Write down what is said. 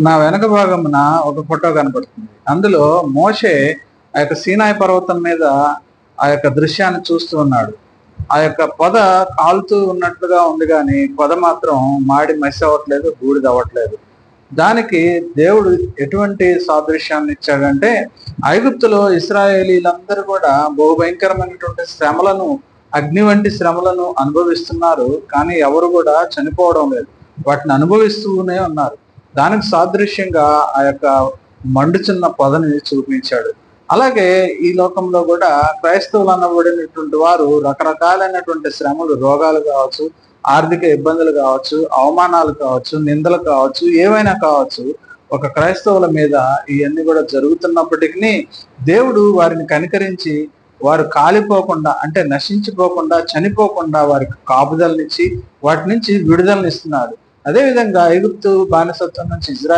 నా వెనక భాగమున ఒక ఫోటో కనపడుతుంది. అందులో మోషే ఆ యొక్క సీనాయి పర్వతం మీద ఆ యొక్క దృశ్యాన్ని చూస్తూ ఉన్నాడు. ఆ యొక్క పొద కాలుతూ ఉన్నట్లుగా ఉంది కానీ పొద మాత్రం మాడి మెస్ అవ్వట్లేదు బూడిద అవ్వట్లేదు. దానికి దేవుడు ఎటువంటి సాదృశ్యాన్ని ఇచ్చాడంటే ఐగుప్తులో ఇస్రాయేలీలందరూ కూడా బహుభయంకరమైనటువంటి శ్రమలను అగ్ని వంటి శ్రమలను అనుభవిస్తున్నారు. కానీ ఎవరు కూడా చనిపోవడం లేదు. వాటిని అనుభవిస్తూనే ఉన్నారు. దానికి సాదృశ్యంగా ఆ యొక్క మండుచున్న పొదని చూపించాడు. అలాగే ఈ లోకంలో కూడా క్రైస్తవులు అనబడినటువంటి వారు రకరకాలైనటువంటి శ్రమలు రోగాలు కావచ్చు ఆర్థిక ఇబ్బందులు కావచ్చు అవమానాలు కావచ్చు నిందలు కావచ్చు ఏవైనా కావచ్చు ఒక క్రైస్తవుల మీద ఇవన్నీ కూడా జరుగుతున్నప్పటికీ దేవుడు వారిని కనికరించి వారు కాలిపోకుండా అంటే నశించిపోకుండా చనిపోకుండా వారికి కాపుదలనిచ్చి వాటి నుంచి విడుదలనిస్తున్నాడు. అదేవిధంగా ఐగుప్తు బానిసత్వం నుంచి ఇజ్రాయెల్